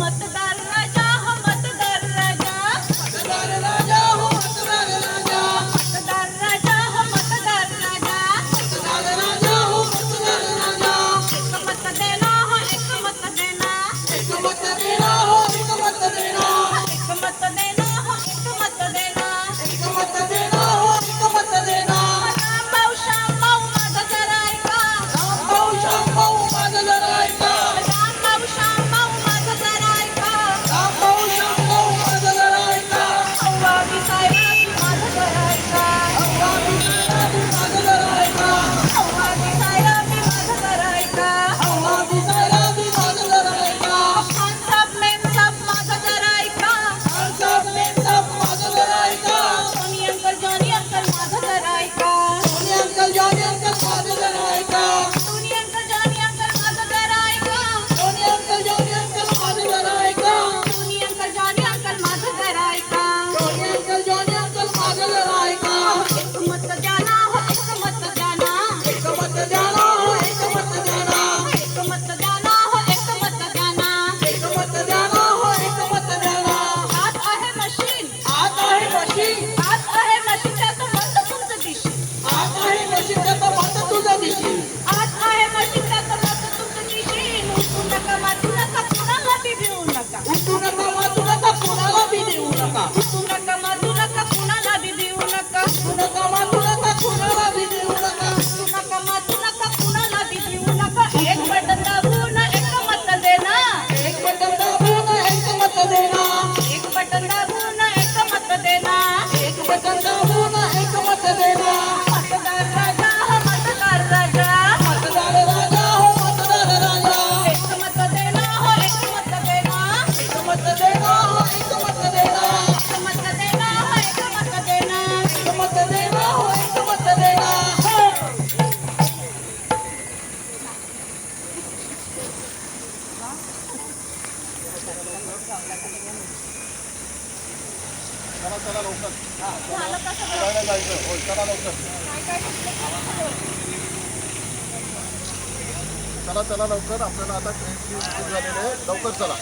my Let's go. चला चला लवकर. जायचं लवकर चला लवकर आपल्याला आता ट्रेन झालेली आहे. लवकर चला.